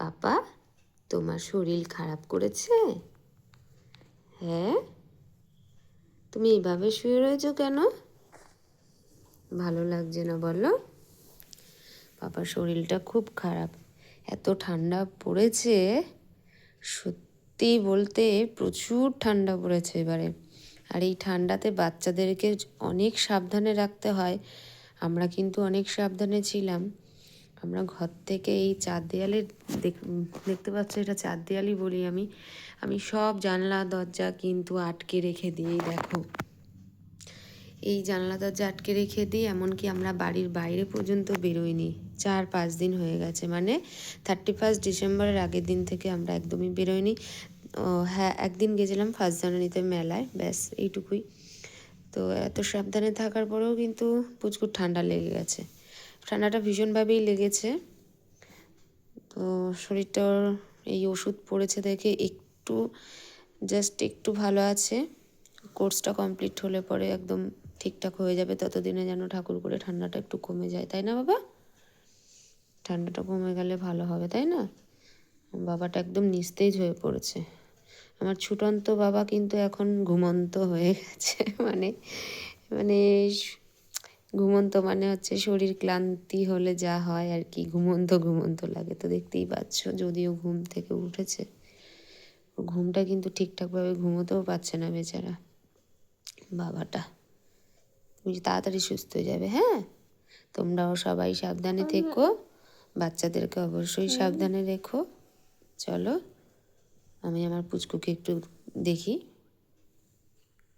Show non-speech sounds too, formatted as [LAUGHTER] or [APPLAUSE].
পাপা, তোমার শরীর খারাপ করেছে? হ্যাঁ? তুমি এইভাবে শুয়ে রয়েছো কেন? ভালো লাগছে না বলো। পাপার শরীরটা খুব খারাপ। এত ঠান্ডা পড়েছে। সত্যি বলতে প্রচুর ঠান্ডা পড়েছে এবারে। আর এই ঠান্ডাতে বাচ্চাদেরকে অনেক সাবধানে রাখতে হয়। আমরা কিন্তু অনেক সাবধানে ছিলাম। আমরা ঘর থেকে এই চার দেয়ালে দেখ- দেখতে পাচ্ছ এটা চার দেয়ালই বলি আমি। আমি সব জানলা, দরজা কিন্তু আটকে রেখে দিই, দেখো। এই জানলা, দরজা আটকে রেখে দিই, এমনকি আমরা বাড়ির বাইরে পর্যন্ত বেরোইনি। চার পাঁচ দিন হয়ে গেছে মানে থার্টি ফার্স্ট ডিসেম্বরের আগের দিন থেকে আমরা একদমই বেরোইনি। হ্যাঁ একদিন গেছিলাম ফার্স্ট জানুয়ারিতে মেলায়, ব্যাস, এইটুকুই। তো এত সাবধানে থাকার পরেও কিন্তু প্রচুর ঠান্ডা লেগে গেছে। ঠান্ডাটা ভীষণভাবেই লেগেছে। তো শরীরটা এই ওষুধ পড়েছে দেখে একটু জাস্ট একটু ভালো আছে। কোর্সটা কমপ্লিট হলে পরে একদম ঠিকঠাক হয়ে যাবে। ততদিনে যেন ঠাকুর করে ঠান্ডাটা একটু কমে যায়। তাই না বাবা? ঠান্ডাটা কমে গেলে ভালো হবে, তাই না? বাবাটা একদম নিস্তেজ হয়ে পড়েছে। আমার ছুটন্ত বাবা কিন্তু এখন ঘুমন্ত হয়ে গেছে। [LAUGHS] মানে মানে ঘুমন্ত মানে হচ্ছে শরীর ক্লান্তি হলে যা হয় আর কি ঘুমন্ত ঘুমন্ত লাগে। তো দেখতেই পাচ্ছ যদিও ঘুম থেকে উঠেছে ঘুমটা কিন্তু ঠিকঠাকভাবে ঘুমোতেও পারছে না বেচারা। বাবাটা তুমি তাড়াতাড়ি সুস্থ হয়ে যাবে হ্যাঁ? তোমরাও সবাই সাবধানে থেকো বাচ্চাদেরকে অবশ্যই সাবধানে রেখো। চলো আমি আমার পুচকুকে একটু দেখি।